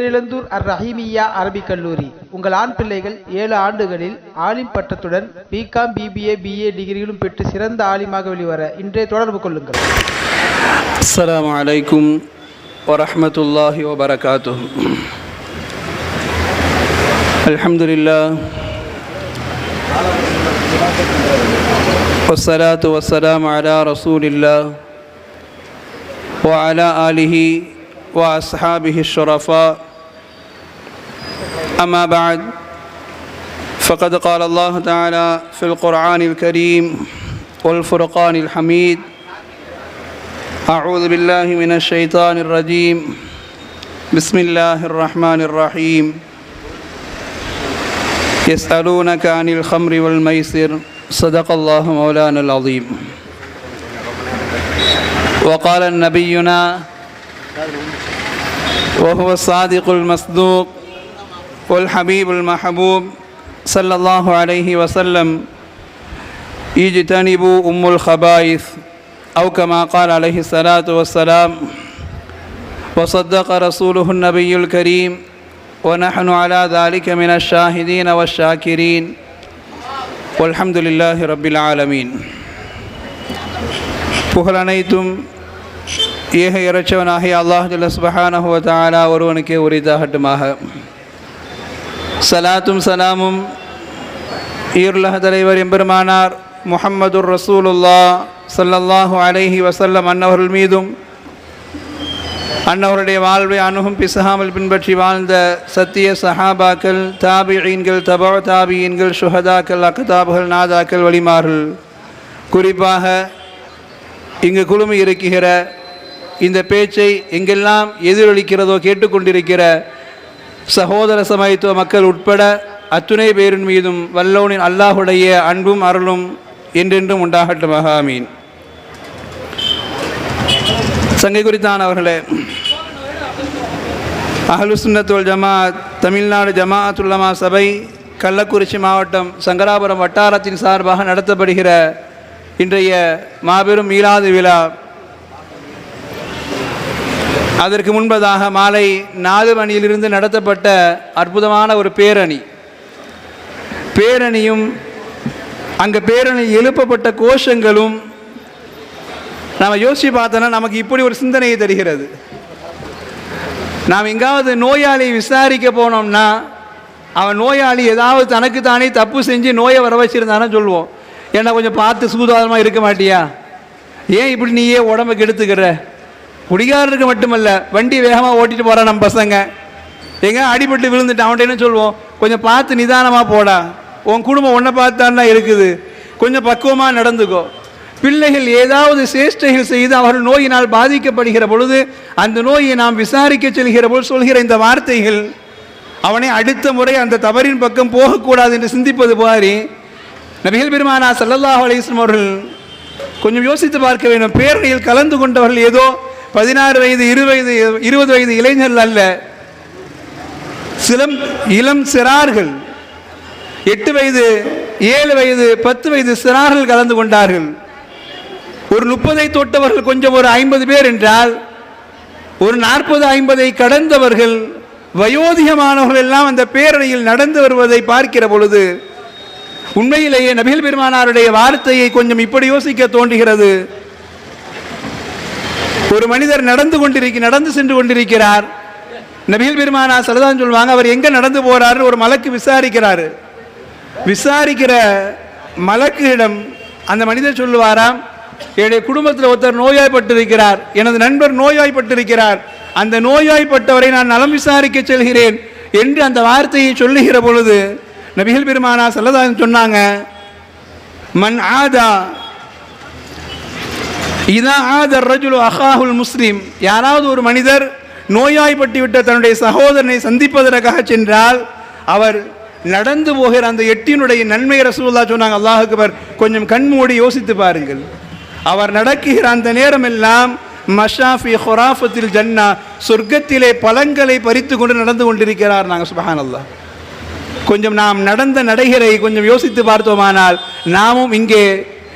பேரிழந்தூர் அர் ரஹீமியா அரபிக் கல்லூரி உங்கள் ஆண் பிள்ளைகள் ஏழு ஆண்டுகளில் ஆலிம் பட்டத்துடன் பிகாம் பிபிஏ பிஏ டிகிரிகளும் பெற்று சிறந்த ஆலிமாக வெளிவர இன்றே தொடர்பு கொள்ளுங்கள் السلام عليكم ورحمة الله وبركاته الحمد لله والصلاة والسلام على رسول الله وعلى آله وأصحابه الشرفاء أما بعد فقد قال الله تعالى في القرآن الكريم والفرقان الحميد أعوذ بالله من الشيطان الرجيم. بسم الله الرحمن الرحيم. يسألونك عن الخمر والميسر صدق الله مولانا العظيم. وقال نبينا وهو الصادق المصدوق والحبيب المحبوب صلى الله عليه وسلم اجتنبوا أم الخبائث أو كما قال عليه الصلاة والسلام وصدق رسوله النبي الكريم ونحن على ذلك من الشاهدين والشاكرين والحمد لله رب العالمين புகழ் அனைத்தும் ஏக இறைச்சவனாகிய அல்லாஹ் ஜல்ல சுபஹானஹு வ தஆலா ஒருவனுக்கே உரித்தாகட்டுமாக சலாத்தும் சலாமும். ஈருலக தலைவர் எம்பெருமானார் முஹம்மதுர் ரசூலுல்லா சல்லல்லாஹு அலைஹி வசல்லம் அன்னவர்கள் மீதும் அன்னவருடைய வாழ்வை அணுகும் பிசகாமல் பின்பற்றி வாழ்ந்த சத்திய சஹாபாக்கள் தாபியீன்கள் தபா தாபியீன்கள் சுஹதாக்கள் அக்கதாபுகள் நாதாக்கள் வழிமார்கள் குறிப்பாக இங்கு குழுமி இருக்கிற இந்த பேச்சை எங்கெல்லாம் எதிரொலிக்கிறதோ கேட்டுக்கொண்டிருக்கிற சகோதர சமயத்துவ மக்கள் உட்பட அத்துணை பேரின் மீதும் வல்லோனின் அல்லாஹுடைய அன்பும் அருளும் என்றென்றும் உண்டாகட்டும் மகாமீன் சங்கை குறித்தான் அவர்களே அகலுசுன்னத்துவல் ஜமாத் தமிழ்நாடு ஜமாஅத்துல்லமா சபை கள்ளக்குறிச்சி மாவட்டம் சங்கராபுரம் வட்டாரத்தின் சார்பாக நடத்தப்படுகிற இன்றைய மாபெரும் மீளாது விழா அதற்கு முன்பதாக மாலை நாலு மணியிலிருந்து நடத்தப்பட்ட அற்புதமான ஒரு பேரணி. பேரணியும் அங்கே பேரணி எழுப்பப்பட்ட கோஷங்களும் நாம் யோசித்து பார்த்தோன்னா நமக்கு இப்படி ஒரு சிந்தனையை தருகிறது. நாம் எங்காவது நோயாளியை விசாரிக்க போனோம்னா அவன் நோயாளி ஏதாவது தனக்கு தானே தப்பு செஞ்சு நோயை வர வச்சிருந்தானே சொல்லுவோம். ஏன்னா கொஞ்சம் பார்த்து சூதாதமாக இருக்க மாட்டியா? ஏன் இப்படி நீயே உடம்பு கெடுத்துக்கிற? குடிகாரருக்கு மட்டுமல்ல வண்டி வேகமாக ஓட்டிட்டு போகிறான் நம்ம பசங்க. எங்கே அடிபட்டு விழுந்துட்டு அவன்கிட்ட என்ன சொல்லுவோம் கொஞ்சம் பார்த்து நிதானமாக போடா. உன் குடும்பம் ஒன்றை பார்த்தான்னா இருக்குது. கொஞ்சம் பக்குவமாக நடந்துக்கோ. பிள்ளைகள் ஏதாவது சேஷ்டைகள் செய்து அவர்கள் நோயினால் பாதிக்கப்படுகிற பொழுது அந்த நோயை நாம் விசாரிக்க செல்கிற பொழுது சொல்கிற இந்த வார்த்தைகள் அவனை அடுத்த முறை அந்த தவறின் பக்கம் போகக்கூடாது என்று சிந்திப்பது மாதிரி நபிகள் பெருமானா சல்லல்லாஹ் அலிஸ்லம் அவர்கள் கொஞ்சம் யோசித்து பார்க்க வேண்டும். பேரணியில் கலந்து கொண்டவர்கள் ஏதோ பதினாறு வயது இரு வயது இருபது வயது இளைஞர்கள் அல்ல. சிலம் இளம் சிறார்கள். எட்டு வயது ஏழு வயது பத்து வயது சிறார்கள் கலந்து கொண்டார்கள். ஒரு முப்பதை தொட்டவர்கள் கொஞ்சம் ஒரு ஐம்பது பேர் என்றால் ஒரு நாற்பது ஐம்பதை கடந்தவர்கள் வயோதிகமானவர்கள் எல்லாம் அந்த பேரணியில் நடந்து வருவதை பார்க்கிற பொழுது உண்மையிலேயே நபிகள் பெருமானாருடைய வார்த்தையை கொஞ்சம் இப்படி யோசிக்க தோன்றுகிறது. ஒரு மனிதர் நடந்து கொண்டிருக்க நடந்து சென்று கொண்டிருக்கிறார். நபிகள் பெருமானா சலதான் சொல்லுவாங்க அவர் எங்க நடந்து போறாரு ஒரு மலக்கு விசாரிக்கிறாரு. விசாரிக்கிற மலக்கிடம் அந்த மனிதர் சொல்லுவாராம் என்னுடைய குடும்பத்தில் ஒருத்தர் நோயாய்ப்பட்டிருக்கிறார் எனது நண்பர் நோயாய்ப்பட்டிருக்கிறார் அந்த நோயாய்ப்பட்டவரை நான் நலம் விசாரிக்க செல்கிறேன் என்று அந்த வார்த்தையை சொல்லுகிற பொழுது நபிகள் பெருமானா சல்லதான் சொன்னாங்க மன் ஆதா இதா ஆதர் ரஜுலு அஹாஹுல் முஸ்லீம். யாராவது ஒரு மனிதர் நோயாய்ப்பட்டுவிட்ட தன்னுடைய சகோதரனை சந்திப்பதற்காக சென்றால் அவர் நடந்து போகிற அந்த எட்டினுடைய நன்மை ரசூல்லா சொன்னாங்க அல்லாஹ் அக்பர் கொஞ்சம் கண்மூடி யோசித்து பாருங்கள். அவர் நடக்குகிற அந்த நேரமெல்லாம் மஷாஃபி ஹொராஃபத்தில் ஜன்னா சொர்க்கத்திலே பழங்களை பறித்து கொண்டு நடந்து கொண்டிருக்கிறார். நாங்கள் சுபஹான் அல்லாஹ் கொஞ்சம் நாம் நடந்த நடைகளை கொஞ்சம் யோசித்து பார்த்தோமானால் நாமும் இங்கே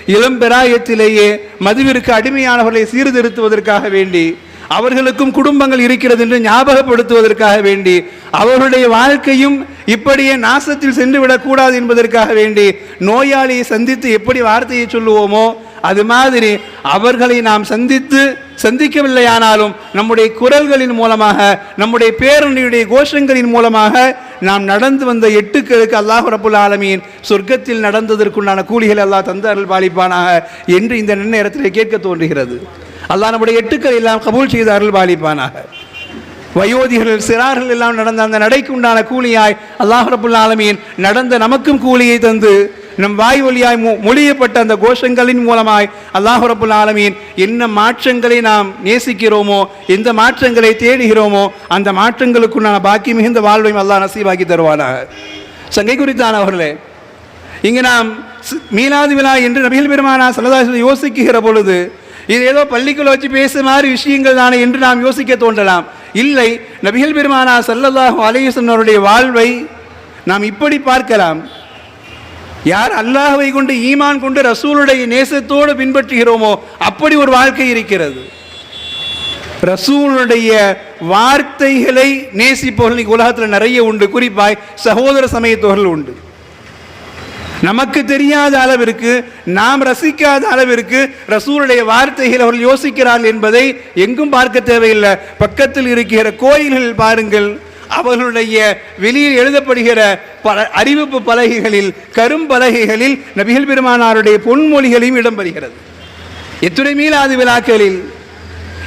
இளம்பெராயத்திலேயே மதுவிற்கு அடிமையானவர்களை சீர்திருத்துவதற்காக வேண்டி அவர்களுக்கும் குடும்பங்கள் இருக்கிறது என்று ஞாபகப்படுத்துவதற்காக வேண்டி அவர்களுடைய வாழ்க்கையும் இப்படியே நாசத்தில் சென்று விடக்கூடாது என்பதற்காக வேண்டி நோயாளியை சந்தித்து எப்படி வார்த்தையை சொல்லுவோமோ அது மாதிரி அவர்களை நாம் சந்தித்து சந்திக்கவில்லையானாலும் நம்முடைய குரல்களின் மூலமாக நம்முடைய பேரணியுடைய கோஷங்களின் மூலமாக நாம் நடந்து வந்த எட்டுக்களுக்கு அல்லாஹ் ரபுல் ஆலமீன் சொர்க்கத்தில் நடந்ததற்குண்டான கூலிகள் அல்லாஹ் தந்த அருள் பாலிப்பானாக என்று இந்த நேரத்தில் கேட்க தோன்றுகிறது. அல்லாஹ் நம்முடைய எட்டுக்கள் எல்லாம் கபூல் செய்த அருள் பாலிப்பானாக. வயோதிகர்கள் சிறார்கள் எல்லாம் நடந்த அந்த நடைக்குண்டான கூலியாய் அல்லாஹ் ரபுல் ஆலமீன் நடந்த நமக்கும் கூலியை தந்து நம் வாய் வழியாய் மொழியப்பட்ட அந்த கோஷங்களின் மூலமாய் அல்லாஹ் ரபுல் ஆலமீன் என்ன மாற்றங்களை நாம் நேசிக்கிறோமோ எந்த மாற்றங்களை தேடுகிறோமோ அந்த மாற்றங்களுக்குண்டான பாக்கி மிகுந்த வாழ்வையும் அல்லாஹ் நசீவாக்கி தருவானாக. சங்கை குறித்தான் அவர்களே இங்கு நாம் மீனாது விழா என்று நபிகள் பெருமானா சல்லதாசன் யோசிக்கிற பொழுது இது ஏதோ பள்ளிக்குள்ள வச்சு பேச மாதிரி விஷயங்கள் தானே என்று நாம் யோசிக்க தோன்றலாம். இல்லை நபிகள் பெருமானா சல்லல்லாஹு அலையுசன் அவருடைய வாழ்வை நாம் இப்படி பார்க்கலாம். யார் அல்லாஹவை கொண்டு ஈமான் கொண்டு ரசூலுடைய நேசத்தோடு பின்பற்றுகிறோமோ அப்படி ஒரு வாழ்க்கை இருக்கிறது. ரசூலுடைய வார்த்தைகளை நேசிப்பவர்கள் இன்னைக்கு உலகத்தில் நிறைய உண்டு. குறிப்பாய் சகோதர சமயத்தவர்கள் உண்டு. நமக்கு தெரியாத அளவிற்கு நாம் ரசிக்காத அளவிற்கு ரசூலுடைய வார்த்தைகள் அவர்கள் யோசிக்கிறார்கள் என்பதை எங்கும் பார்க்க தேவையில்லை. பக்கத்தில் இருக்கிற கோயில்கள் பாருங்கள். அவர்களுடைய வெளியில் எழுதப்படுகிற பல அறிவிப்பு பலகைகளில் கரும்பலகைகளில் நபிகள் பெருமானாருடைய பொன்மொழிகளையும் இடம்பெறுகிறது. எத்துணை மீளாது விழாக்களில்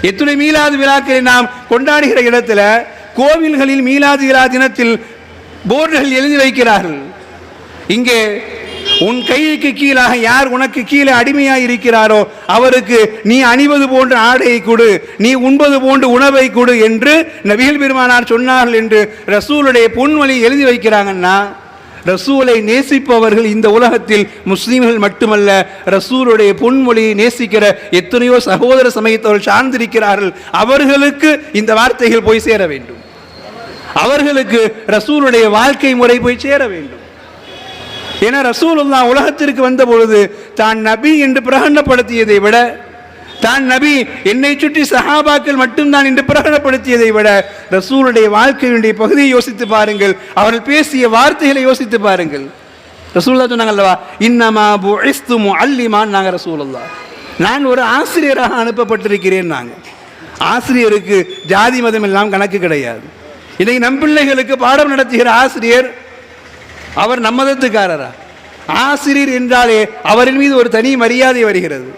எத்துணை மீளாது விழாக்களை நாம் கொண்டாடுகிற இடத்துல கோவில்களில் மீளாது விழா தினத்தில் போர்டுகள் எழுதி வைக்கிறார்கள். இங்கே உன் கைக்கு கீழாக யார் உனக்கு கீழே அடிமையாக இருக்கிறாரோ அவருக்கு நீ அணிவது போன்ற ஆடையை கொடு நீ உண்பது போன்ற உணவை கொடு என்று நபிகள் பெருமானார் சொன்னார்கள் என்று ரசூலுடைய பொன்மொழி எழுதி வைக்கிறாங்கன்னா ரசூலை நேசிப்பவர்கள் இந்த உலகத்தில் முஸ்லீம்கள் மட்டுமல்ல ரசூலுடைய பொன்மொழியை நேசிக்கிற எத்தனையோ சகோதர சமயத்தவர்கள் சார்ந்திருக்கிறார்கள். அவர்களுக்கு இந்த வார்த்தைகள் போய் சேர வேண்டும். அவர்களுக்கு ரசூலுடைய வாழ்க்கை முறை போய் சேர வேண்டும். ஏன்னா ரசூலுல்லா உலகத்திற்கு வந்த பொழுது தான் நபி என்று பிரகடனப்படுத்தியதை விட தான் நபி என்னை சுற்றி சஹாபாக்கள் மட்டும்தான் என்று பிரகடனப்படுத்தியதை விட ரசூலுடைய வாழ்க்கையினுடைய பகுதியை யோசித்து பாருங்கள். அவர்கள் பேசிய வார்த்தைகளை யோசித்து பாருங்கள். ரசூல்லா சொன்னாங்கல்லவா இன்னமா புஇஸ்து முஅல்லிமான் நாங்க ரசூலுல்லா நான் ஒரு ஆசிரியராக அனுப்பப்பட்டிருக்கிறேன் நாங்கள் ஆசிரியருக்கு ஜாதி மதம் எல்லாம் கணக்கு கிடையாது. இன்னைக்கு நம் பிள்ளைகளுக்கு பாடம் நடத்துகிற ஆசிரியர் அவர் நம்மதத்துக்காரரா? ஆசிரியர் என்றாலே அவரின் மீது ஒரு தனி மரியாதை வருகிறது.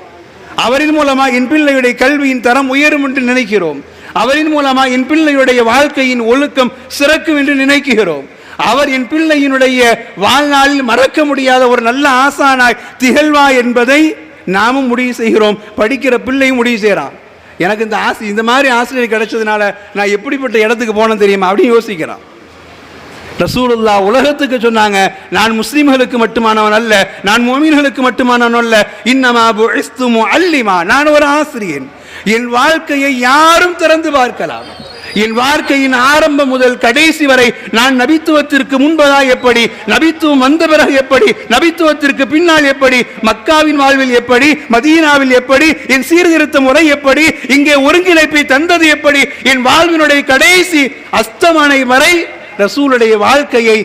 அவரின் மூலமாக என் பிள்ளையுடைய கல்வியின் தரம் உயரும் என்று நினைக்கிறோம். அவரின் மூலமாக என் பிள்ளையுடைய வாழ்க்கையின் ஒழுக்கம் சிறக்கும் என்று நினைக்கிறோம். அவர் என் பிள்ளையினுடைய வாழ்நாளில் மறக்க முடியாத ஒரு நல்ல ஆசானாய் திகழ்வா என்பதை நாமும் முடிவு செய்கிறோம். படிக்கிற பிள்ளையும் முடிவு செய்கிறான். எனக்கு இந்த ஆசி இந்த மாதிரி ஆசிரியர் கிடைச்சதுனால நான் எப்படிப்பட்ட இடத்துக்கு போனேன் தெரியுமா? அப்படின்னு யோசிக்கிறான். ரசூலுல்லா உலகத்துக்கு சொன்னாங்க நான் முஸ்லீம்களுக்கு மட்டுமானவன் அல்ல நான் மோமீன்களுக்கு மட்டுமானவன் அல்ல. இன்னமா அல்லிமா நான் ஒரு ஆசிரியன். என் வாழ்க்கையை யாரும் திறந்து பார்க்கலாம். என் வாழ்க்கையின் ஆரம்பம் முதல் கடைசி வரை நான் நபித்துவத்திற்கு முன்பதா எப்படி நபித்துவம் வந்த பிறகு எப்படி நபித்துவத்திற்கு பின்னால் எப்படி மக்காவின் வாழ்வில் எப்படி மதீனாவில் எப்படி என் சீர்திருத்த முறை எப்படி இங்கே ஒருங்கிணைப்பை தந்தது எப்படி என் வாழ்வினுடைய கடைசி அஸ்தமனை வரை ரசூலுடைய வாழ்க்கையை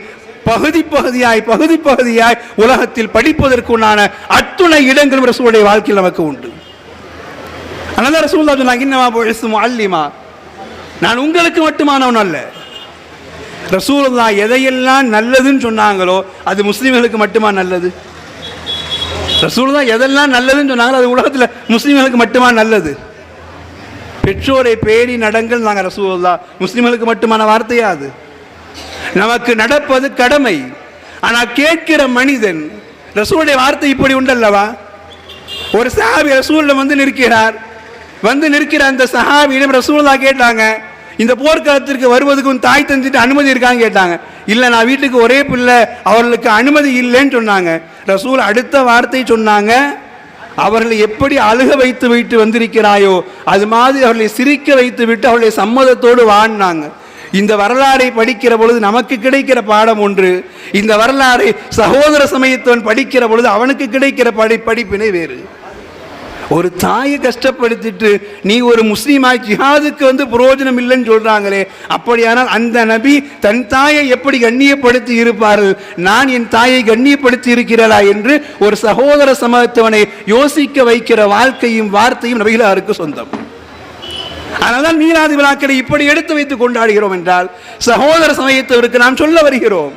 பகுதி பகுதியாய் பகுதி பகுதியாய் உலகத்தில் படிப்பதற்குண்டான அத்துணை இடங்களும் ரசூலுடைய வாழ்க்கையில் நமக்கு உண்டு. அதனால ரசூல்லா சொன்னாங்க இன்னமா பொழுசு அல்லிமா நான் உங்களுக்கு மட்டுமானவன் அல்ல. ரசூலுல்லா எதையெல்லாம் நல்லதுன்னு சொன்னாங்களோ அது முஸ்லீம்களுக்கு மட்டுமா நல்லது? ரசூலுல்லா எதெல்லாம் நல்லதுன்னு சொன்னாங்களோ அது உலகத்தில் முஸ்லீம்களுக்கு மட்டுமா நல்லது? பெற்றோரை பேணி நடங்கள் நாங்கள் ரசூலுல்லா முஸ்லீம்களுக்கு மட்டுமான வார்த்தையா அது? நமக்கு நடப்பது கடமை. ஆனால் கேட்கிற மனிதன் ரசூலுடைய வார்த்தை இப்படி உண்டல்லவா? ஒரு சஹாபி ரசூலில் வந்து நிற்கிறார். வந்து நிற்கிற அந்த சஹாபியிடம் ரசூலாக கேட்டாங்க இந்த போர்க்களத்திற்கு வருவதுக்கும் தாய் தந்துட்டு அனுமதி இருக்கான்னு கேட்டாங்க. இல்லை நான் வீட்டுக்கு ஒரே பிள்ளை அவர்களுக்கு அனுமதி இல்லைன்னு சொன்னாங்க. ரசூல் அடுத்த வார்த்தை சொன்னாங்க அவர்களை எப்படி அழுக வைத்து வைத்து வந்திருக்கிறாயோ அது மாதிரி அவர்களை சிரிக்க வைத்து விட்டு அவருடைய சம்மதத்தோடு வாழ்னாங்க இந்த வரலாறை படிக்கிற பொழுது நமக்கு கிடைக்கிற பாடம் ஒன்று இந்த வரலாறை சகோதர சமயத்தவன் படிக்கிற பொழுது அவனுக்கு கிடைக்கிற படி படிப்பினை வேறு. ஒரு தாயை கஷ்டப்படுத்திட்டு நீ ஒரு முஸ்லீமாய் ஜிஹாதுக்கு வந்து பிரயோஜனம் இல்லைன்னு சொல்றாங்களே அப்படியானால் அந்த நபி தன் தாயை எப்படி கண்ணியப்படுத்தி இருப்பார்கள்? நான் என் தாயை கண்ணியப்படுத்தி இருக்கிறதா என்று ஒரு சகோதர சமத்துவனை யோசிக்க வைக்கிற வாழ்க்கையும் வார்த்தையும் நபிகளாருக்கு சொந்தம். அதனால்தான் மீனாதி விழாக்களை இப்படி எடுத்து வைத்து கொண்டாடுகிறோம் என்றால் சகோதர சமயத்தவருக்கு நாம் சொல்ல வருகிறோம்.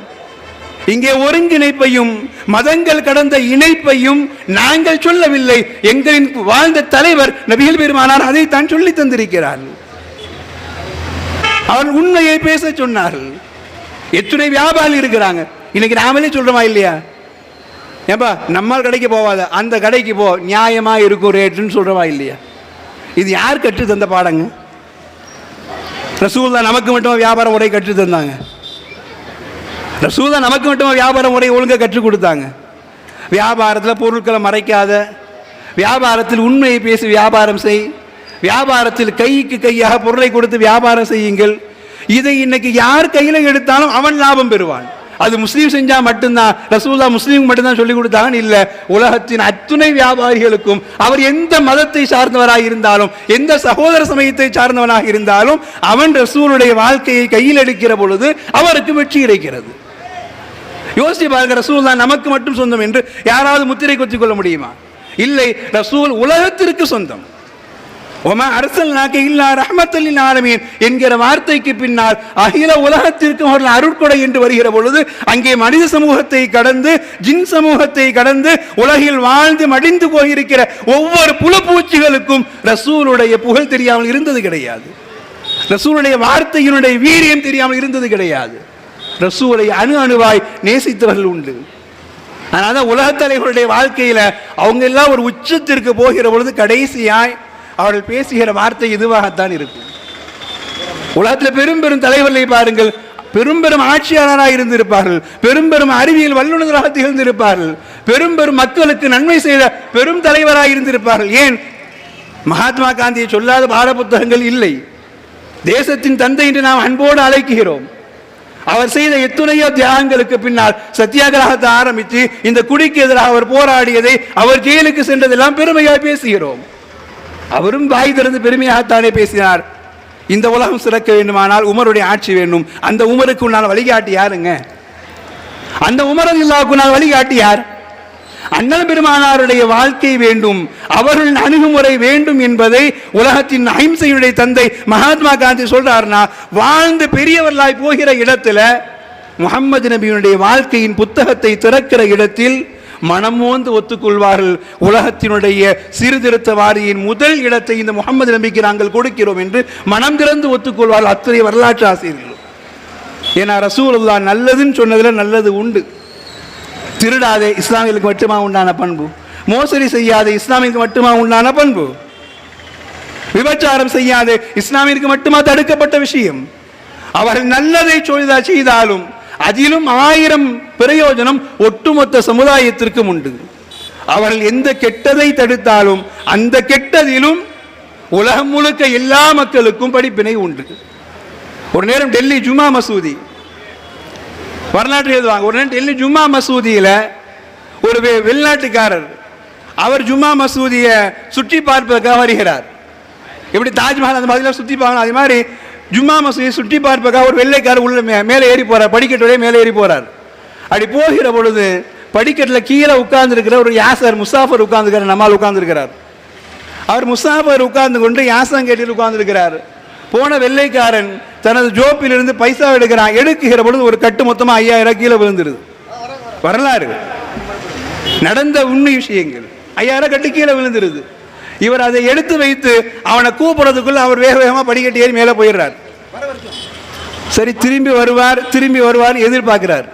இங்கே ஒருங்கிணைப்பையும் மதங்கள் கடந்த இணைப்பையும் நாங்கள் சொல்லவில்லை. எங்களின் வாழ்ந்த தலைவர் நபிகள் பெருமானார் அதை தான் சொல்லி தந்திருக்கிறார். அவர் உண்மையை பேச சொன்னார்கள். எத்தனை வியாபாரி இருக்கிறாங்க? இன்னைக்கு நாமளே சொல்றோமா இல்லையா? ஏப்பா நம்மால் கடைக்கு போவாத அந்த கடைக்கு போ நியாயமா இருக்கும் ரேட்டுன்னு சொல்றவா இல்லையா? இது யார் கற்று தந்த பாடங்க? ரசூல்லா நமக்கு மட்டும் வியாபார முறை கற்று தந்தாங்க? ரசூலா நமக்கு மட்டும் வியாபார முறை ஒழுங்காக கற்றுக் கொடுத்தாங்க? வியாபாரத்தில் பொருட்களை மறைக்காத வியாபாரத்தில் உண்மையை பேசி வியாபாரம் செய் வியாபாரத்தில் கைக்கு கையாக பொருளை கொடுத்து வியாபாரம் செய்யுங்கள். இதை இன்னைக்கு யார் கையில் எடுத்தாலும் அவன் லாபம் பெறுவான். அது முஸ்லீம் செஞ்சா மட்டும்தான். ரசூல்லா முஸ்லீம் மட்டும்தான் சொல்லி கொடுத்தாங்கன்னு இல்லை. உலகத்தின் அத்துணை வியாபாரிகளுக்கும் அவர் எந்த மதத்தை சார்ந்தவராக இருந்தாலும் எந்த சகோதர சமயத்தை சார்ந்தவனாக இருந்தாலும் அவன் ரசூலுடைய வாழ்க்கையை கையில் எடுக்கிற பொழுது அவருக்கு வெற்றி கிடைக்கிறது. யோசிச்சு பாருங்க ரசூல் தான் நமக்கு மட்டும் சொந்தம் என்று யாராவது முத்திரை கொத்திக் கொள்ள முடியுமா? இல்லை ரசூல் உலகத்திற்கு சொந்தம். ஒமா அரசல் நாக்கு இல்லா ரஹமத்தலின் ஆலமீன் என்கிற வார்த்தைக்கு பின்னால் அகில உலகத்திற்கு அவர்கள் அருட்கொடை என்று வருகிற பொழுது அங்கே மனித சமூகத்தை கடந்து ஜின் சமூகத்தை கடந்து உலகில் வாழ்ந்து மடிந்து போயிருக்கிற ஒவ்வொரு புலப்பூச்சிகளுக்கும் ரசூலுடைய புகழ் தெரியாமல் இருந்தது கிடையாது. ரசூலுடைய வார்த்தையினுடைய வீரியம் தெரியாமல் இருந்தது கிடையாது. ரசூலை அணு அணுவாய் நேசித்தவர்கள் உண்டு. அதனால தான் உலகத் தலைவர்களுடைய வாழ்க்கையில அவங்க எல்லாம் ஒரு உச்சத்திற்கு போகிற பொழுது கடைசியாய் அவர்கள் பேசுகிற வார்த்தை இதுவாகத்தான் இருக்கும். உலகத்தில் பெரும் பெரும் தலைவர்களை பாருங்கள். பெரும் பெரும் ஆட்சியாளராக இருந்திருப்பார்கள். பெரும் பெரும் அறிவியல் வல்லுநராக திகழ்ந்திருப்பார்கள். பெரும் பெரும் மக்களுக்கு நன்மை செய்த பெரும் தலைவராக இருந்திருப்பார்கள். ஏன்? மகாத்மா காந்தியை சொல்லாத பாட புத்தகங்கள் இல்லை. தேசத்தின் தந்தை என்று நாம் அன்போடு அழைக்கிறோம். அவர் செய்த எத்துணையோ தியாகங்களுக்கு பின்னால் சத்தியாகிரகத்தை ஆரம்பித்து இந்த குடிக்கு எதிராக அவர் போராடியதை அவர் ஜெயிலுக்கு சென்றதெல்லாம் பெருமையாக பேசுகிறோம். அவரும் வாய் திறந்து பெருமையாகத்தானே பேசினார். இந்த உலகம் சிறக்க வேண்டுமானால் உமருடைய ஆட்சி வேண்டும். அந்த உமருக்கு உன்னால் வழிகாட்டி யாருங்க? அந்த உமரது இல்லாவுக்கு வழிகாட்டி யார்? அண்ணல் பெருமானாருடைய வாழ்க்கை வேண்டும். அவர்களின் அணுகுமுறை வேண்டும் என்பதை உலகத்தின் அஹிம்சையுடைய தந்தை மகாத்மா காந்தி சொல்றாருன்னா வாழ்ந்து பெரியவர்களாய் போகிற இடத்துல முகமது நபியினுடைய வாழ்க்கையின் புத்தகத்தை திறக்கிற இடத்தில் மனமோந்து ஒத்துக்கொள்வார்கள். உலகத்தினுடைய சீர்திருத்தவாரியின் முதல் இடத்தை இந்த முகமது நபிக்கு நாங்கள் கொடுக்கிறோம் என்று மனம் திறந்து ஒத்துக்கொள்வார்கள் அத்தனை வரலாற்று ஆசிரியர்கள். ஏன்னா ரசூலுல்லா நல்லதுன்னு சொன்னதில் நல்லது உண்டு. திருடாதே இஸ்லாமியர்களுக்கு மட்டுமா உண்டான பண்பு? மோசடி செய்யாதே இஸ்லாமியருக்கு மட்டுமா உண்டான பண்பு? விபச்சாரம் செய்யாதே இஸ்லாமியருக்கு மட்டுமா தடுக்கப்பட்ட விஷயம்? அவர்கள் நல்லதை செய்தாலும் அதிலும் ஆயிரம் பிரயோஜனம் ஒட்டுமொத்த சமுதாயத்திற்கும் உண்டு. அவர்கள் எந்த கெட்டதை தடுத்தாலும் அந்த கெட்டதிலும் உலகம் முழுக்க எல்லா மக்களுக்கும் படிப்பினை உண்டு. ஒரு நேரம் டெல்லி ஜுமா மசூதி. வரலாற்று எழுதுவாங்க. ஒரு நேரம் டெல்லி ஜும்மா மசூதியில் ஒரு வெ- வெளிநாட்டுக்காரர் அவர் ஜும்மா மசூதியை சுற்றி பார்ப்பதற்காக வருகிறார். எப்படி தாஜ்மஹால் அந்த மாதிரிலாம் சுற்றி பார்க்கணும்? அதே மாதிரி ஜும்மா மசூதியை சுற்றி பார்ப்பதற்காக ஒரு வெள்ளைக்காரர் உள்ள மே- மேலே ஏறி போகிறார் படிக்கட்டு மேலே ஏறி போகிறார் அப்படி போகிற பொழுது படிக்கட்டில் கீழே உட்கார்ந்துருக்கிற ஒரு யாசர் முசாஃபர் உட்கார்ந்துருக்கிற நம்மால் உட்கார்ந்துருக்கிறார். அவர் முசாஃபர் உட்கார்ந்து கொண்டு யாசம் கேட்டில் உட்கார்ந்துருக்கிறார். போன வெள்ளைக்காரன் தனது ஜோப்பிலிருந்து பைசா எடுக்கிறான் எடுக்குகிற பொழுது ஒரு கட்டு மொத்தமாக ஐயாயிரம் கீழே விழுந்துருது. வரலாறு. நடந்த உண்மை விஷயங்கள். ஐயாயிரம் கட்டு கீழே விழுந்துருது. இவர் அதை எடுத்து வைத்து அவனை கூப்பிடுறதுக்குள்ள அவர் வேக வேகமாக படிக்கட்டு ஏறி மேலே போயிடுறார். சரி திரும்பி வருவார் திரும்பி வருவார் எதிர்பார்க்கிறார்.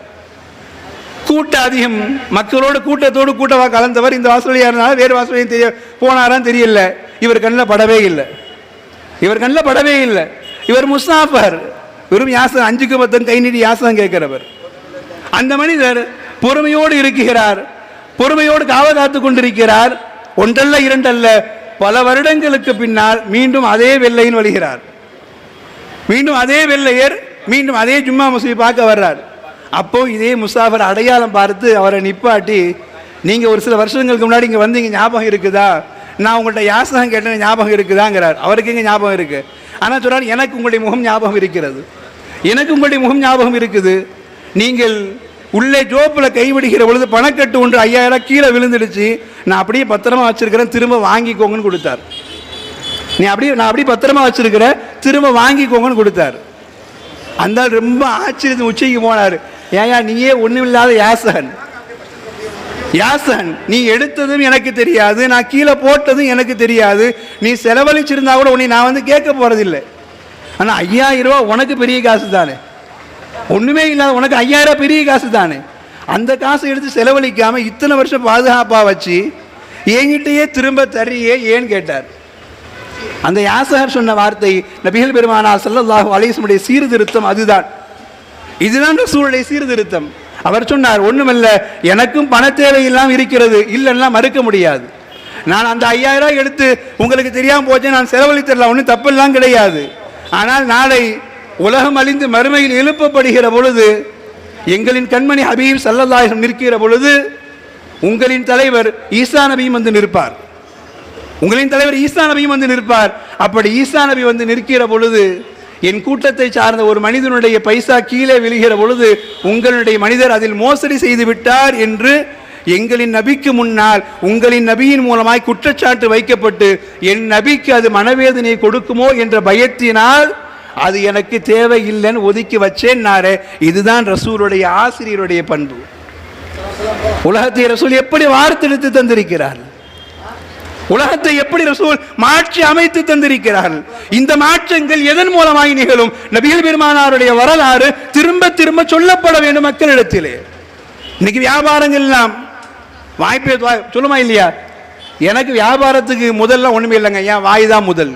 கூட்டம் அதிகம். மக்களோடு கூட்டத்தோடு கூட்டமாக கலந்தவர் இந்த வாசலியாக வேறு வாசலையும் தெரிய போனாரான்னு தெரியல. இவர் கண்ணில் படவே இல்லை. இவர் கண்ணில் படவே இல்லை. இவர் முஸ்னாஃபர் வெறும் யாசம் அஞ்சுக்கு பத்தன் கை நீட்டி யாசம் கேட்கிறவர். அந்த மனிதர் பொறுமையோடு இருக்கிறார். பொறுமையோடு காவ காத்து கொண்டிருக்கிறார். ஒன்றல்ல இரண்டல்ல பல வருடங்களுக்கு பின்னால் மீண்டும் அதே வெள்ளையின் வருகிறார் மீண்டும் அதே வெள்ளையர் மீண்டும் அதே ஜும்மா மசூதி பார்க்க வர்றார். அப்போ இதே முசாஃபர் அடையாளம் பார்த்து அவரை நிப்பாட்டி நீங்கள் ஒரு சில வருஷங்களுக்கு முன்னாடி இங்கே வந்தீங்க ஞாபகம் இருக்குதா? நான் உங்கள்கிட்ட யாசகம் கேட்டேன் ஞாபகம் இருக்குதாங்கிறார். அவருக்கு இங்கே ஞாபகம் இருக்குது ஆனால் சொல்கிறார் எனக்கு உங்களுடைய முகம் ஞாபகம் இருக்கிறது. எனக்கு உங்களுடைய முகம் ஞாபகம் இருக்குது. நீங்கள் உள்ளே ஜோப்பில் கைவிடுகிற பொழுது பணக்கட்டு ஒன்று ஐயாயிரம் கீழே விழுந்துடுச்சு. நான் அப்படியே பத்திரமா வச்சுருக்கிறேன் திரும்ப வாங்கிக்கோங்கன்னு கொடுத்தார். நீ அப்படியே நான் அப்படியே பத்திரமா வச்சுருக்கிறேன் திரும்ப வாங்கிக்கோங்கன்னு கொடுத்தார். அந்த ரொம்ப ஆச்சரியத்தின் உச்சிக்கு போனார். ஏயா நீயே ஒன்றும் இல்லாத யாசகன் யாசன் நீ எடுத்ததும் எனக்கு தெரியாது நான் கீழே போட்டதும் எனக்கு தெரியாது. நீ செலவழிச்சிருந்தா கூட உன்னை நான் வந்து கேட்க போகிறதில்லை ஆனால் ஐயாயிரம் ரூபா உனக்கு பெரிய காசு தானே. ஒன்றுமே இல்லாத உனக்கு ஐயாயிரம் பெரிய காசு தானே. அந்த காசை எடுத்து செலவழிக்காமல் இத்தனை வருஷம் பாதுகாப்பாக வச்சு என்கிட்டயே திரும்ப தரியே ஏன்னு கேட்டார். அந்த யாசகர் சொன்ன வார்த்தை நபிகள் பெருமானா ஸல்லல்லாஹு அலைஹி சீர்திருத்தம் அதுதான். இதுதான் ரசூலுடைய சீர்திருத்தம். அவர் சொன்னார் ஒன்றுமல்ல எனக்கும் பண தேவை இருக்கிறது இல்லைன்னா மறுக்க முடியாது. நான் அந்த ஐயாயிரம் ரூபாய் எடுத்து உங்களுக்கு தெரியாமல் போச்சு நான் செலவழித்திடலாம் ஒன்றும் தப்பெல்லாம் கிடையாது. ஆனால் நாளை உலகம் அழிந்து மறுமையில் எழுப்பப்படுகிற பொழுது எங்களின் கண்மணி ஹபீப் சல்லல்லாஹம் நிற்கிற பொழுது உங்களின் தலைவர் ஈசா நபியும் வந்து நிற்பார். உங்களின் தலைவர் ஈசா நபியும் வந்து நிற்பார். அப்படி ஈசா நபி வந்து நிற்கிற பொழுது என் கூட்டத்தை சார்ந்த ஒரு மனிதனுடைய பைசா கீழே விழுகிற பொழுது உங்களுடைய மனிதர் அதில் மோசடி செய்து விட்டார் என்று எங்களின் நபிக்கு முன்னால் உங்களின் நபியின் மூலமாய் குற்றச்சாட்டு வைக்கப்பட்டு என் நபிக்கு அது மனவேதனையை கொடுக்குமோ என்ற பயத்தினால் அது எனக்கு தேவையில்லைன்னு ஒதுக்கி வச்சேன்னாரே. இதுதான் ரசூலுடைய ஆசிரியருடைய பண்பு. உலகத்தை ரசூல் எப்படி வார்த்தெடுத்து தந்திருக்கிறார் உலகத்தை எப்படி ரசூல் மாற்றி அமைத்து தந்திருக்கிறார்கள்? இந்த மாற்றங்கள் எதன் மூலமாய் நிகழும்? நபிகள் பெருமானாருடைய வரலாறு திரும்ப திரும்ப சொல்லப்பட வேண்டும் மக்களிடத்திலே. இன்னைக்கு வியாபாரங்கள் எல்லாம் வாய்ப்பே சொல்லுமா இல்லையா? எனக்கு வியாபாரத்துக்கு முதல்ல ஒண்ணுமே இல்லைங்க. என் வாய் தான் முதல்.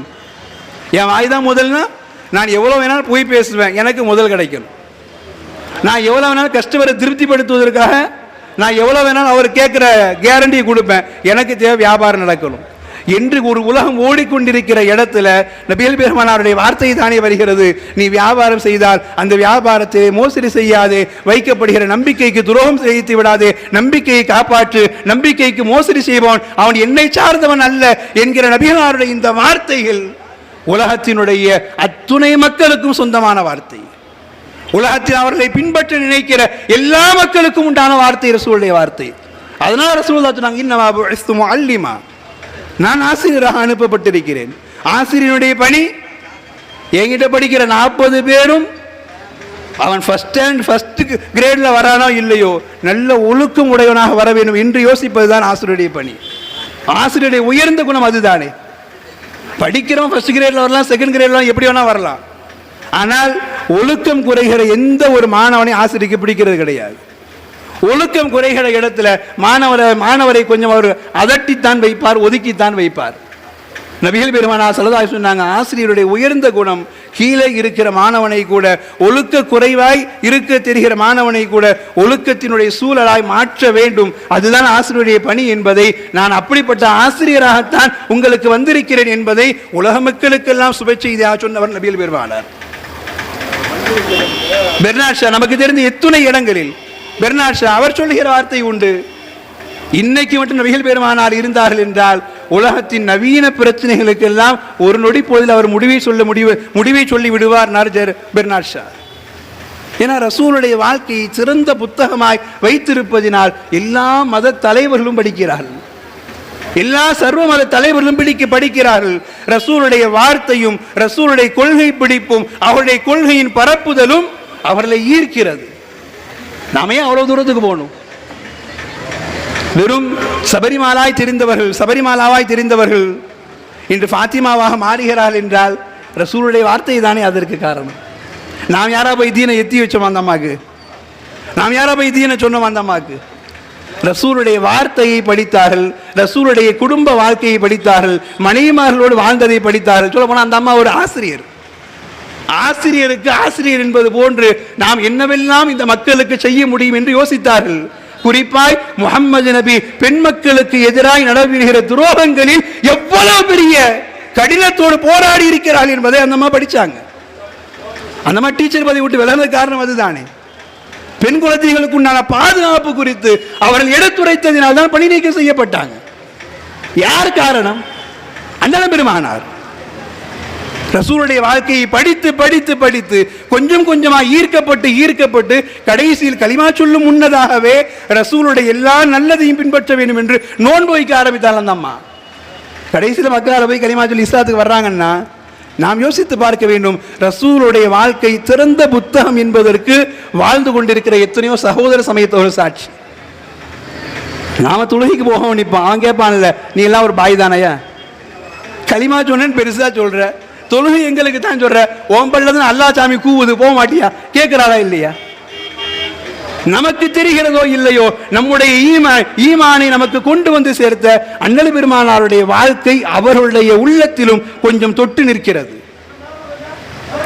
என் வாய் தான் முதல்னா நான் எவ்வளோ வேணாலும் போய் பேசுவேன். எனக்கு முதல் கிடைக்கணும். நான் எவ்வளோ வேணாலும் கஸ்டமரை திருப்திப்படுத்துவதற்காக நான் எவ்வளோ வேணாலும் அவர் கேட்குற கேரண்டி கொடுப்பேன். எனக்கு தேவை வியாபாரம் நடக்கணும். என்று ஒரு உலகம் ஓடிக்கொண்டிருக்கிற இடத்துல நபியல் பெருமானாருடைய வார்த்தை தானே வருகிறது. நீ வியாபாரம் செய்தால் அந்த வியாபாரத்தை மோசடி செய்யாதே. வைக்கப்படுகிற நம்பிக்கைக்கு துரோகம் செய்து விடாதே. நம்பிக்கையை காப்பாற்று நம்பிக்கைக்கு மோசடி செய்வான். அவன் என்னை சார்ந்தவன் அல்ல என்கிற நபிகளாருடைய இந்த வார்த்தைகள் உலகத்தினுடைய அத்துணை மக்களுக்கும் சொந்தமான வார்த்தை. உலகத்தில் அவர்களை பின்பற்ற நினைக்கிற எல்லா மக்களுக்கும் உண்டான வார்த்தை ரசூலுடைய வார்த்தை. அதனால் ரசூல்லா சொன்னாங்க இன்னமா அல்லிமா நான் ஆசிரியராக அனுப்பப்பட்டிருக்கிறேன். ஆசிரியனுடைய பணி என்கிட்ட படிக்கிற நாற்பது பேரும் அவன் ஃபஸ்ட் ஸ்டாண்ட் ஃபர்ஸ்ட் கிரேடில் வரானோ இல்லையோ நல்ல ஒழுக்கம் உடையவனாக வர வேண்டும் என்று யோசிப்பது தான் ஆசிரியருடைய பணி. ஆசிரியருடைய உயர்ந்த குணம் அதுதானே. படிக்கிறவன் ஃபஸ்ட் கிரேடில் வரலாம் செகண்ட் கிரேட்லாம் எப்படி வேணால் வரலாம். ஆனால் ஒழுக்கம் குறைகிற எந்த ஒரு மாணவனை ஆசிரியருக்கு பிடிக்கிறது கிடையாது. ஒழுக்கம் குறைகிற இடத்துல மாணவரை மாணவரை கொஞ்சம் அவர் அதட்டித்தான் வைப்பார் ஒதுக்கித்தான் வைப்பார். நபிகள் பெருமானா சலதா சொன்னாங்க ஆசிரியருடைய உயர்ந்த குணம் கீழே இருக்கிற மாணவனை கூட ஒழுக்க குறைவாய் இருக்க தெரிகிற மாணவனை கூட ஒழுக்கத்தினுடைய சூழலாய் மாற்ற வேண்டும். அதுதான் ஆசிரியருடைய பணி என்பதை நான் அப்படிப்பட்ட ஆசிரியராகத்தான் உங்களுக்கு வந்திருக்கிறேன் என்பதை உலக மக்களுக்கெல்லாம் சுப செய்தியாக சொன்னவர் நபிகள் பெருமானார். பெர்னாட்ஷா நமக்கு தெரிந்த எத்துணை இடங்களில் பெர்னாட்ஷா அவர் சொல்லுகிற வார்த்தை உண்டு. இன்னைக்கு மட்டும் நபிகள் பெருமானார் இருந்தார்கள் என்றால் உலகத்தின் நவீன பிரச்சனைகளுக்கெல்லாம் ஒரு நொடி பொழுதில் அவர் முடிவை சொல்ல முடிவு முடிவை சொல்லி விடுவார் நார்ஜர் பெர்னாட்ஷா ஏன்னா ரசூலுடைய வாழ்க்கையை சிறந்த புத்தகமாய் வைத்திருப்பதினால் எல்லா மத தலைவர்களும் படிக்கிறார்கள். எல்லா சர்வ மத தலைவர்களும் பிடிக்க படிக்கிறார்கள். ரசூலுடைய வார்த்தையும் ரசூலுடைய கொள்கை பிடிப்பும் அவருடைய கொள்கையின் பரப்புதலும் அவர்களை ஈர்க்கிறது. நாமே அவ்வளவு தூரத்துக்கு போகணும். வெறும் சபரிமாலாய் தெரிந்தவர்கள் சபரிமாலாவாய் தெரிந்தவர்கள் இன்று ஃபாத்திமாவாக மாறுகிறார்கள் என்றால் ரசூலுடைய வார்த்தை தானே அதற்கு காரணம். நாம் யாரா போய் தீனை எத்தி வச்சோம் அந்த அம்மாக்கு? நாம் யாரா போய் தீனை சொன்னோம் அந்த அம்மாக்கு? ரசூலுடைய வார்த்தையை படித்தார்கள் ரசூலுடைய குடும்ப வாழ்க்கையை படித்தார்கள் மனைவிமார்களோடு வாழ்ந்ததை படித்தார்கள். சொல்ல போனால் அந்த அம்மா ஒரு ஆசிரியர். ஆசிரியருக்கு ஆசிரியர் என்பது போன்று நாம் என்னவெல்லாம் இந்த மக்களுக்கு செய்ய முடியும் என்று யோசித்தார்கள். குறிப்பாய் முகம்மது நபி பெண் மக்களுக்கு எதிராக நடைபெறுகிற துரோகங்களில் எவ்வளவு பெரிய கடினத்தோடு போராடி இருக்கிறார்கள் என்பதை அந்த அம்மா படிச்சாங்க. அந்த மாதிரி டீச்சர் பதவி விட்டு விலகின காரணம் அதுதானே. பெண் குழந்தைகளுக்கு உண்டான பாதுகாப்பு குறித்து அவர்கள் எடுத்துரைத்ததினால் தான் பணி நீக்கம் செய்யப்பட்டாங்க. யார் காரணம்? அண்ணன் பெருமானார். ரசூலுடைய வாழ்க்கையை படித்து படித்து படித்து கொஞ்சம் கொஞ்சமாக ஈர்க்கப்பட்டு ஈர்க்கப்பட்டு கடைசியில் களிமா சொல்லும் முன்னதாகவே ரசூலுடைய எல்லா நல்லதையும் பின்பற்ற வேண்டும் என்று நோன்பு வைக்க ஆரம்பித்தாலும் அம்மா. கடைசியில் மக்களால் போய் களிமா சொல்லி இஸ்லாத்துக்கு வர்றாங்கன்னா நாம் யோசித்து பார்க்க வேண்டும் ரசூலுடைய வாழ்க்கை திறந்த புத்தகம் என்பதற்கு வாழ்ந்து கொண்டிருக்கிற எத்தனையோ சகோதர சமயத்தோட சாட்சி. நாம தொழுகைக்கு போக நிற்போம் அவன் கேட்பான்ல நீ எல்லாம் ஒரு பாய் தானையா? களிமா சொன்னேன்னு பெருசா சொல்ற. தொழுகை எங்களுக்கு தான் சொல்ற. ஓம்பல்ல தான் அல்லா சாமி கூவுது போக மாட்டியா? கேட்கிறாரா இல்லையா? நமக்கு தெரிகிறதோ இல்லையோ நம்முடைய ஈமா ஈமானை நமக்கு கொண்டு வந்து சேர்த்த அண்ணல் பெருமானாருடைய வாழ்க்கை அவர்களுடைய உள்ளத்திலும் கொஞ்சம் தொட்டு நிற்கிறது.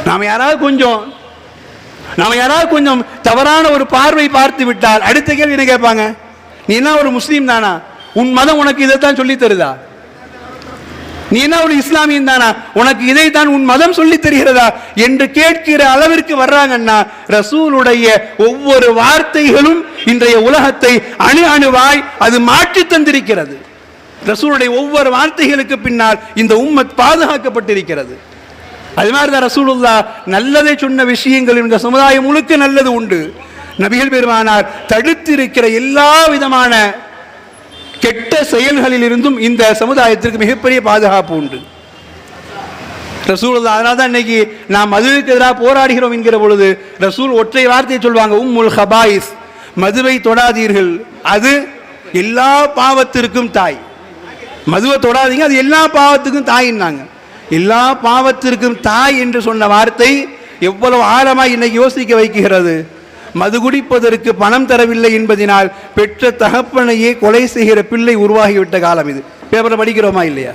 நாம் யாராவது கொஞ்சம் நாம் யாராவது கொஞ்சம் தவறான ஒரு பார்வை பார்த்து விட்டால் அடுத்த கேள்வி என்ன கேட்பாங்க? நீ என்ன ஒரு முஸ்லீம் தானா? உன் மதம் உனக்கு இதைத்தான் சொல்லி தருதா? நீ என்ன ஒரு இஸ்லாமியன் தானா? உனக்கு இதைத்தான் உன் மதம் சொல்லி தருகிறதா? என்று கேட்கிற அளவிற்கு வர்றாங்கன்னா ரசூலுடைய ஒவ்வொரு வார்த்தைகளும் இன்றைய உலகத்தை அணு அணுவாய் அது மாற்றி தந்திருக்கிறது. ரசூலுடைய ஒவ்வொரு வார்த்தைகளுக்கு பின்னால் இந்த உம்மத் பாதுகாக்கப்பட்டிருக்கிறது. அது மாதிரி தான் ரசூலுல்லா நல்லதை சொன்ன விஷயங்கள் இந்த சமுதாயம் முழுக்க நல்லது உண்டு. நபிகள் பெருமானார் தடுத்திருக்கிற எல்லா விதமான கெட்ட செயல்களிலிருந்தும் இந்த சமுதாயத்திற்கு மிகப்பெரிய பாதுகாப்பு உண்டு. ரசூல் அதனால தான் இன்னைக்கு நாம் மதுவுக்கு எதிராக போராடுகிறோம் என்கிற பொழுது ரசூல் ஒற்றை வார்த்தையை சொல்வாங்க உம்முல் ஹபாயிஸ் மதுவை தொடாதீர்கள் அது எல்லா பாவத்திற்கும் தாய். மதுவை தொடாதீங்க அது எல்லா பாவத்துக்கும் தாயின்னாங்க. எல்லா பாவத்திற்கும் தாய் என்று சொன்ன வார்த்தை எவ்வளவு ஆழமாக இன்னைக்கு யோசிக்க வைக்கிறது. மது குடிப்பதற்கு பணம் தரவில்லை என்பதினால் பெற்ற தகப்பனையே கொலை செய்கிற பிள்ளை உருவாகிவிட்ட காலம் இது. பேப்பரை படிக்கிறோமா இல்லையா?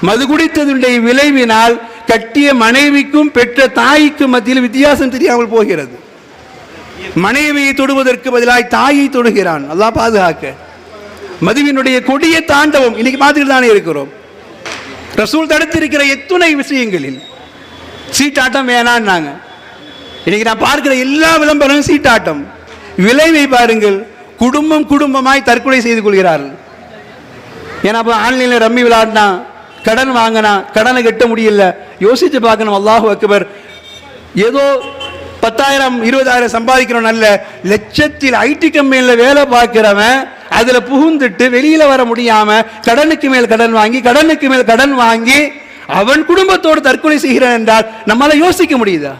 மது குடித்ததுடைய விளைவினால் கட்டிய மனைவிக்கும் பெற்ற தாய்க்கும் மத்தியில் வித்தியாசம் தெரியாமல் போகிறது. மனைவியை தொடுவதற்கு பதிலாய் தாயை தொடுகிறான். அல்லாஹ் பாதுகாக்க. மதுவினுடைய கொடிய தாண்டவம் இன்னைக்கு பார்த்துட்டு தானே இருக்கிறோம். ரசூல் தடுத்திருக்கிற எத்துணை விஷயங்களில் சீட்டாட்டம் வேணான்னாங்க இன்னைக்கு நான் பார்க்கிற எல்லா விளம்பரமும் சீட்டாட்டம். விளைவை பாருங்கள். குடும்பம் குடும்பமாய் தற்கொலை செய்து கொள்கிறார்கள். ஏன்னா அப்போ ஆன்லைனில் ரம்மி விளையாடினா கடன் வாங்கினா கடனை கட்ட முடியல. யோசிச்சு பார்க்கணும். அல்லாஹு அக்பர். ஏதோ பத்தாயிரம் இருபதாயிரம் சம்பாதிக்கிறோம் நல்ல லட்சத்தில் ஐடி கம்பெனியில் வேலை பார்க்கிறவன் அதில் புகுந்துட்டு வெளியில் வர முடியாமல் கடனுக்கு மேல் கடன் வாங்கி கடனுக்கு மேல் கடன் வாங்கி அவன் குடும்பத்தோடு தற்கொலை செய்கிறான் என்றால் நம்மளால் யோசிக்க முடியுதா?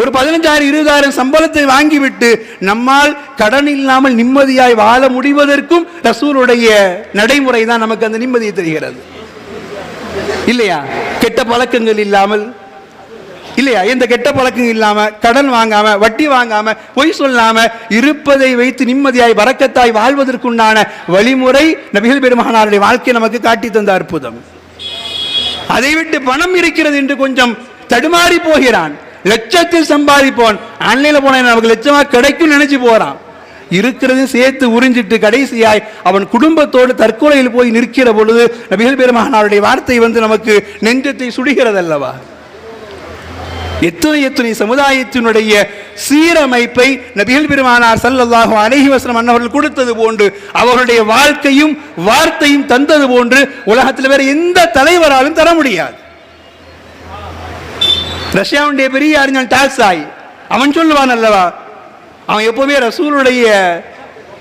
ஒரு பதினஞ்சாயிரம் இருபதாயிரம் சம்பளத்தை வாங்கிவிட்டு நம்மால் கடன் இல்லாமல் நிம்மதியாய் வாழ முடிவதற்கும் ரசூலுடைய நடைமுறை தான் நமக்கு அந்த நிம்மதியை தெரிகிறது. இல்லையா? கெட்ட பழக்கங்கள் இல்லாமல். இல்லையா? எந்த கெட்ட பழக்கம் இல்லாம கடன் வாங்காம வட்டி வாங்காம பொய் சொல்லாம இருப்பதை வைத்து நிம்மதியாய் வரக்கத்தாய் வாழ்வதற்குண்டான வழிமுறை நபிகள் பெருமானாருடைய வாழ்க்கை நமக்கு காட்டி தந்த அற்புதம். அதை விட்டு பணம் இருக்கிறது என்று கொஞ்சம் தடுமாறி போகிறான். லட்சத்தில் சம்பாதிப்போன் ஆன்லைனில் போன நமக்கு லட்சமாக கிடைக்கும் நினைச்சு போறான். இருக்கிறதையும் சேர்த்து உறிஞ்சிட்டு கடைசியாய் அவன் குடும்பத்தோடு தற்கொலையில் போய் நிற்கிற பொழுது நபிகள் பெருமகனாருடைய வார்த்தை வந்து நமக்கு நெஞ்சத்தை சுடுகிறது அல்லவா எத்தனை எத்தனை சமுதாயத்தினுடைய சீரமைப்பை நபிகள் பெருமானார் ஸல்லல்லாஹு அலைஹி வசனம் அன்னவர்கள் கொடுத்தது போன்று அவர்களுடைய வாழ்க்கையும் வார்த்தையும் தந்தது போன்று உலகத்தில் வேற எந்த தலைவராலும் தர முடியாது. ரஷ்யாவுடைய பெரிய அறிஞன் டால்சாய் அவன் சொல்லுவான் அல்லவா அவன் எப்போவுமே ரசூலுடைய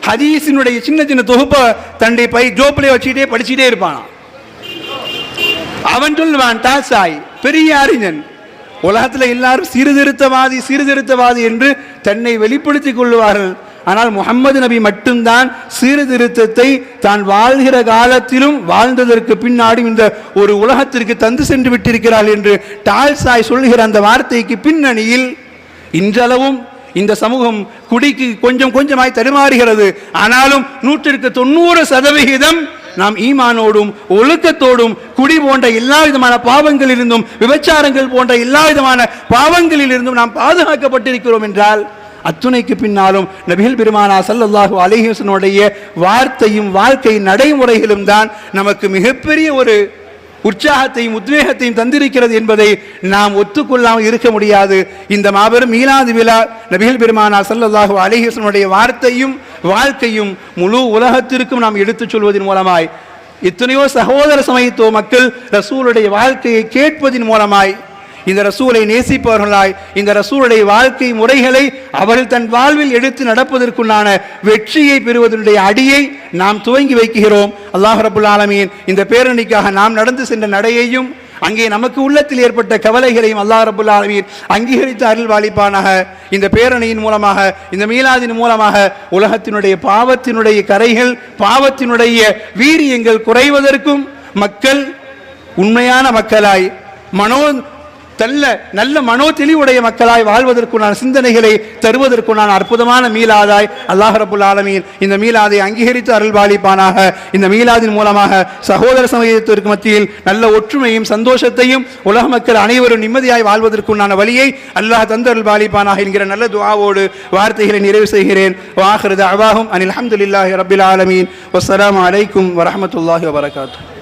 ஹதீஸினுடைய சின்ன சின்ன தொகுப்பை தன்னுடைய பை ஜோப்பிலே வச்சுக்கிட்டே படிச்சுட்டே இருப்பான்? அவன் சொல்லுவான் டாசாய் பெரிய அறிஞன் உலகத்தில் எல்லாரும் சீர்திருத்தவாதி சீர்திருத்தவாதி என்று தன்னை வெளிப்படுத்திக் கொள்வார்கள் ஆனால் முகம்மது நபி மட்டும்தான் சீர்திருத்தத்தை தான் வாழ்கிற காலத்திலும் வாழ்ந்ததற்கு பின்னாடி இந்த ஒரு உலகத்திற்கு தந்து சென்று விட்டிருக்கிறாள் என்று டால்சாய் சொல்லுகிற அந்த வார்த்தைக்கு பின்னணியில் இன்றளவும் இந்த சமூகம் குடிக்கு கொஞ்சம் கொஞ்சமாய் தடுமாறுகிறது. ஆனாலும் நூற்றிற்கு தொண்ணூறு சதவிகிதம் நாம் ஈமானோடும் ஒழுக்கத்தோடும் குடி போன்ற எல்லா விதமான பாவங்களிலிருந்தும் விபச்சாரங்கள் போன்ற எல்லா விதமான பாவங்களிலிருந்தும் நாம் பாதுகாக்கப்பட்டிருக்கிறோம் என்றால் அத்துணைக்கு பின்னாலும் நபிகள் பெருமானா சல்லல்லாஹு அலிஹசனுடைய வார்த்தையும் வாழ்க்கை நடைமுறைகளும் தான் நமக்கு மிகப்பெரிய ஒரு உற்சாகத்தையும் உத்வேகத்தையும் தந்திருக்கிறது என்பதை நாம் ஒத்துக்கொள்ளாமல் இருக்க முடியாது. இந்த மாபெரும் மீலாது விழா நபிகள் பெருமானா சல்லல்லாஹு அலிஹசனுடைய வார்த்தையும் வாழ்க்கையும் முழு உலகத்திற்கும் நாம் எடுத்துச் சொல்வதன் மூலமாய் எத்தனையோ சகோதர சமயத்துவ மக்கள் ரசூலுடைய வாழ்க்கையை கேட்பதின் மூலமாய் இந்த ரசூலை நேசிப்பவர்களாய் இந்த ரசூலுடைய வாழ்க்கை முறைகளை அவர்கள் தன் வாழ்வில் எடுத்து நடப்பதற்குண்டான வெற்றியை பெறுவதனுடைய அடியை நாம் துவங்கி வைக்கிறோம். அல்லாஹ் ரபுல் ஆலமீன் இந்த பேரணிக்காக நாம் நடந்து சென்ற நடையையும் அங்கே நமக்கு உள்ளத்தில் ஏற்பட்ட கவலைகளையும் அல்லாஹ் ரபுல் ஆலமீன் அங்கீகரித்து அருள் வாலிப்பானாக இந்த பேரணியின் மூலமாக இந்த மீலாதின் மூலமாக உலகத்தினுடைய பாவத்தினுடைய கரைகள் பாவத்தினுடைய வீரியங்கள் குறைவதற்கும் மக்கள் உண்மையான மக்களாய் மனோ நல்ல நல்ல மனோ தெளிவுடைய மக்களாய் வாழ்வதற்குண்டான சிந்தனைகளை தருவதற்குண்டான அற்புதமான மீலாதாய் அல்லாஹ் ரபுல் ஆலமீன் இந்த மீலாதை அங்கீகரித்து அருள்பாலிப்பானாக இந்த மீலாதின் மூலமாக சகோதர சமயத்திற்கு மத்தியில் நல்ல ஒற்றுமையும் சந்தோஷத்தையும் உலக மக்கள் அனைவரும் நிம்மதியாய் வாழ்வதற்குண்டான வழியை அல்லாஹ் தந்த அருள்பாலிப்பானாக என்கிற நல்ல துவாவோடு வார்த்தைகளை நிறைவு செய்கிறேன். வாஹிருது அவாகும் அனில் அஹமதுல்லாஹி ரபில் ஆலமீன். வசலாம் அலைக்கும் வரமத்துல்லாஹி வபரகாத்துஹு.